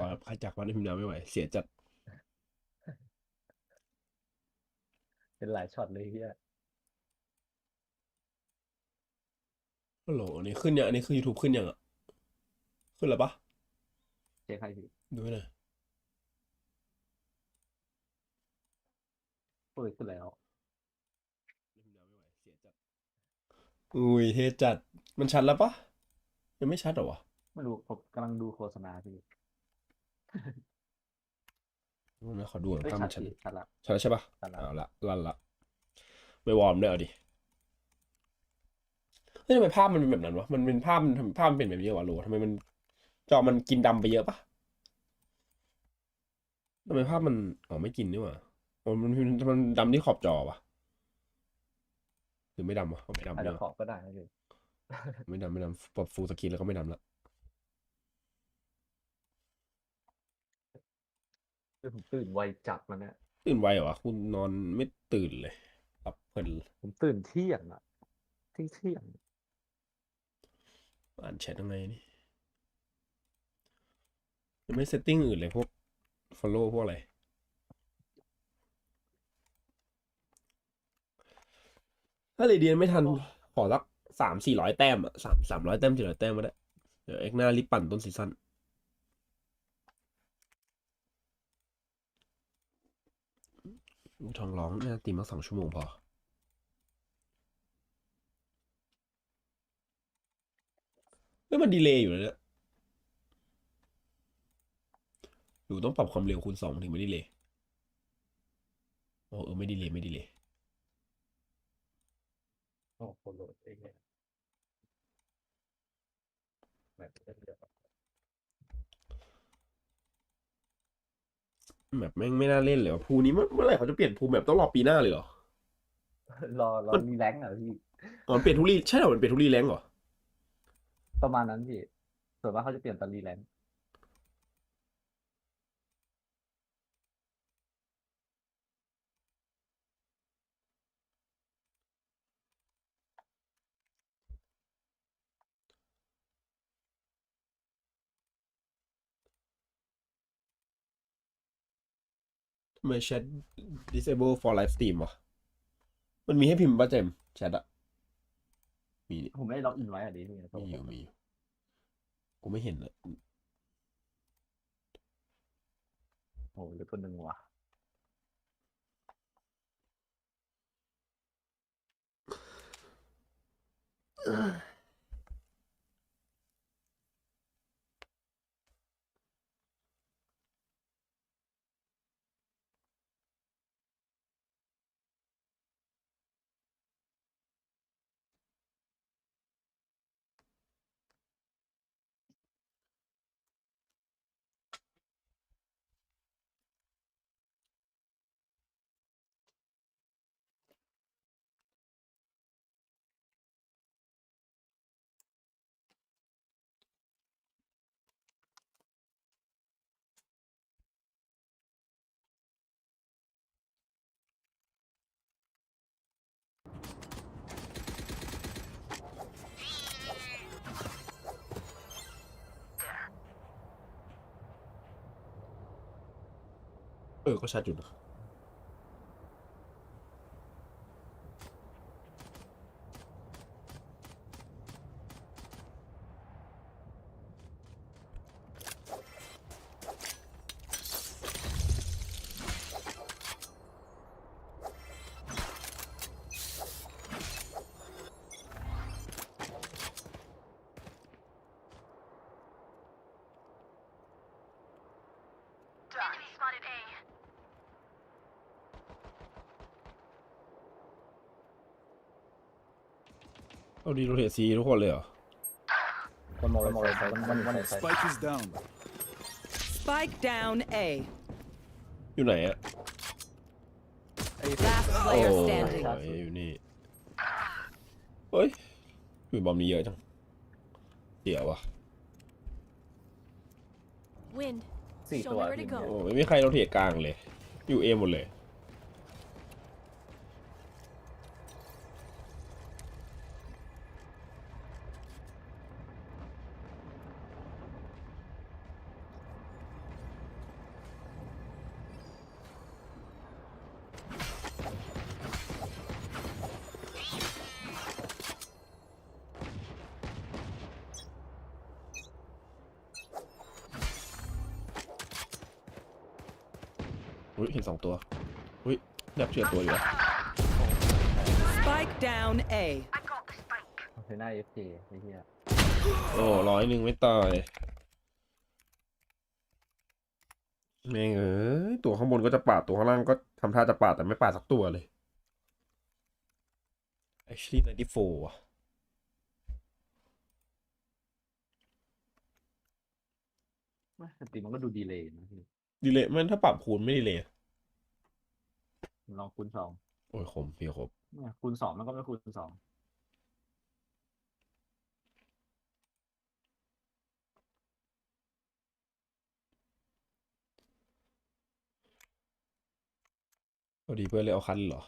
ร้อยครับใครจากวันนี้พิมพ์น้ำไม่ไหว เสียจัด เป็นหลายช็อตเลยเฮียฮัลโหลอันนี้ขึ้นยังอันนี้คือ YouTube ขึ้นยังอะ ขึ้นแล้วปะเช็คให้พี่ดูให้หน่อยเปิดขึ้นแล้วอุ้ยเทจัด มันชัดแล้วปะยังไม่ชัดเหรอวะ ไม่รู้ผมกำลังดูโฆษณาพี่ ไม่ขอดูหน่อยเฮ้ยภาพชัมัดนชัดพี่ชัดละ ชัดแล้วใช่ปะชัดแล้ว เอาละลั่นละไม่วอร์มด้วยเอาดิเฮ้ยทำไมภาพมันเป็นแบบนั้นวะมันเป็นภาพมันทำภาพมันเป็นแบบนี้วะโหรอทำไมมันจอมันกินดำไปเยอะปะทำไมภาพมันอ๋อไม่กินนี่หว่าอ๋อมันมันมันดำที่ขอบจอวะหรือไม่ดำวะอ๋อไม่ดำอาจเนี่จะยขอบก็ได้นะพี่ไม่ดำไม่ดำปรับฟูลสกรีนแล้วก็ไม่ดำละ เฮ้ยผมตื่นไวจัดมาเนี่ยตื่นไวเหรอวะคุณนอนไม่ตื่นเลยหลับเพลินผมตื่นเที่ยงอะเที่ยงเที่ยงอ่านแชทยังไงนี่ยังไม่เซตติ้งอื่นเลยพวก follow พวกอะไรถ้าเรเดียนไม่ทันขอสักสามสี่ร้อยแต้มอะสามสามร้อยแต้มสี่ร้อยแต้มก็ได้ เดี๋ยวเอ็กหน้ารีบปั่นต้นซีซั่น ทองร้องน่าตีมาสองชั่วโมงพอ เฮ้ยมันดีเลย์อยู่นะเนี่ยหรือต้องปรับความเร็วคูณสองถึงไม่ดีเลย์โอ้เออไม่ดีเลย์ไม่ดีเลย์โอ้โหโหลดเองเนี่ยแบบเดียว แบบแม่งไม่น่าเล่นเลยว่ะภูนี้เมื่อเมื่อไหร่เขาจะเปลี่ยนภูแบบต้องรอปีหน้าเลยเหรอรอรอรีแลงก์อะพี่อ๋อมันเปลี่ยนทุกรีใช่เหรอมันเปลี่ยนทุกรีแรงก์เหรอประมาณนั้นพี่ส่วนมากเขาจะเปลี่ยนตอนรีแลงก์ ทำไมแชท disable for live stream วะมันมีให้พิมพ์ป่ะเจมส์แชทอะมีนี่ผมไม่ได้ล็อกอินไว้อะดิพี่มีอยู่มีอยู่กูไม่เห็นเลยโอ้โหเหลือคนหนึ่งว่ะเออ เออก็ชัดอยู่นะ เอาดีโรเทซีทุกคนเลยเหรอวันโมวันโมเลยใช้วันวันวันไหนใช้ Spike is down. Spike down A. อยู่ไหนอะ Last โอ้ player ย standing. อยู่นี่ เฮ้ยอยู่บอมนี้เยอะจังเดี๋ยววะ Wind. สี่ Show ตัว me where to go เนี่ยโอ้ไม่มีใครโรเทตกลางเลย อยู่เอหมดเลย อุ้ยเห็นสองตัวอุ้ยแนบเชื่อตัวอยู่อะ Spike down A. เซน่าเอฟเคไอ้เหี้ยโอ้ร้อยหนึ่งไม่ตายแม่งเอ้ยตัวข้างบนก็จะปาดตัวข้างล่างก็ทำท่าจะปาดแต่ไม่ปาดสักตัวเลย actually 94อะไม่สตรีมมันก็ดูดีเลยนะพี่ ดีเลยมันถ้าปรับคูณไม่ดีเลยลองคูณสองโอ้ยคมพี่คมเนี่ยคูณสองมันก็ไม่คูณสองพอดีเพื่อนเลยเอาคันเหรอ